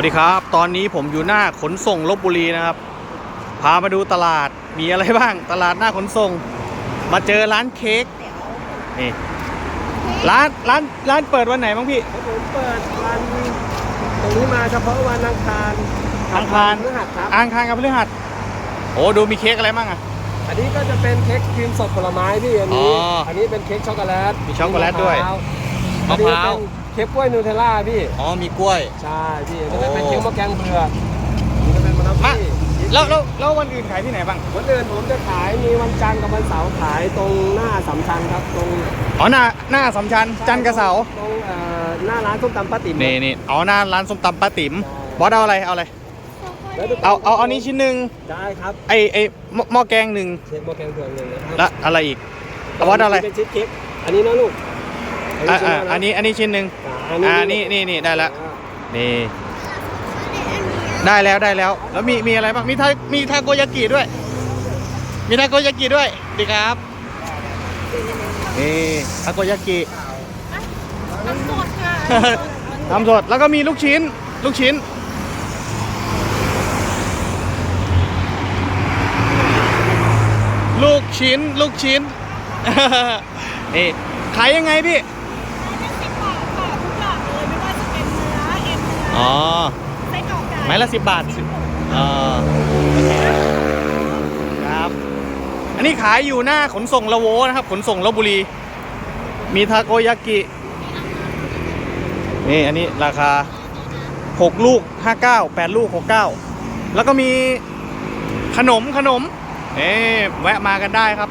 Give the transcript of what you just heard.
วัสดีครับ ตอนนี้ผมอยู่หน้าขนส่งลบบุรีนะครับ พามาดูตลาดมีอะไรบ้าง ตลาดหน้าขนส่ง มาเจอร้านเค้กนี่ร้านร้านร้านเปิดวันไหนบ้างพี่ครับผมเปิดวันตรงนี้มาเฉพาะวันอังคารอังคารพฤหัสครับอังคารกับพฤหัสโอ้ดูมีเค้กอะไรบ้างอะอันนี้ก็จะเป็นเค้กครีมสดผลไม้พี่อันนี้อ๋ออัอันนี้เป็นเค้กช็อกโกแลตมีช็อกโกแลตด้วยมะพร้าว มะพร้าวอันนี้เป็นเค้กกล้วยนูเทลล่าพี่ อ๋อมีกล้วย ใช่พี่อันนี้โอ้เป็นเค้กมะแกงเผือกอันนี้ก็เป็นมะนาวมาพี่แล้วแล้วแล้ววันอื่นขายที่ไหนบ้าง วันอื่นผมจะขายมีวันจันทร์กับวันเสาร์ขายตรงหน้าสำชันครับตรงอ๋อหน้าหน้าสำชันจันทร์กับเสาร์ตรงเอ่อหน้าร้านส้มตำป้าติ๋มนี่นี่อ๋อหน้าร้านส้มตำป้าติ๋มบอสเอาอะไรเอาอะไรแล้วดูเอาเอาเอานี้ชิ้นหนึ่งได้ครับไอไอหม้อหม้อแกงหนึ่งเค้กมะแกงเผือกหนึ่งนะครัแล้วอะไรอีกเอาวัดอะไรเป็นชีสเค้กอันนี้นะลูกอ่าชิ้อ่าละะอันนี้อันนี้ชิ้นหนึ่ง อ่านี่นี่นี่ได้ละนี่ได้แล้วได้แล้ว แล้วมีมีอะไรบ้างมีทามีทาโกยากิด้วย มีทาโกยากิด้วยดีครับนี่ทาโกยากิน้ำสดค่ะทำสดแล้วก็มีลูกชิ้น ลูกชิ้นลูกชิ้น ลูกชิ้นนี่ขายยังไงพี่ สิบบาทค่ะทุกอย่างเลยไม่ว่าจะเป็นเนื้อเอ็นเนื้อ อ๋อ ไส้กรอก ไม้ละสิบบาทสิเออครับ อันนี้ขายอยู่หน้าขนส่งละโวนะครับ ขนส่งลบบุรี มีทาโกยากิ นี่อันนี้ราคา 6 ลูก 59 8 ลูก 69 แล้วก็มีขนมขนมเอ๊แวะมากันได้ครับ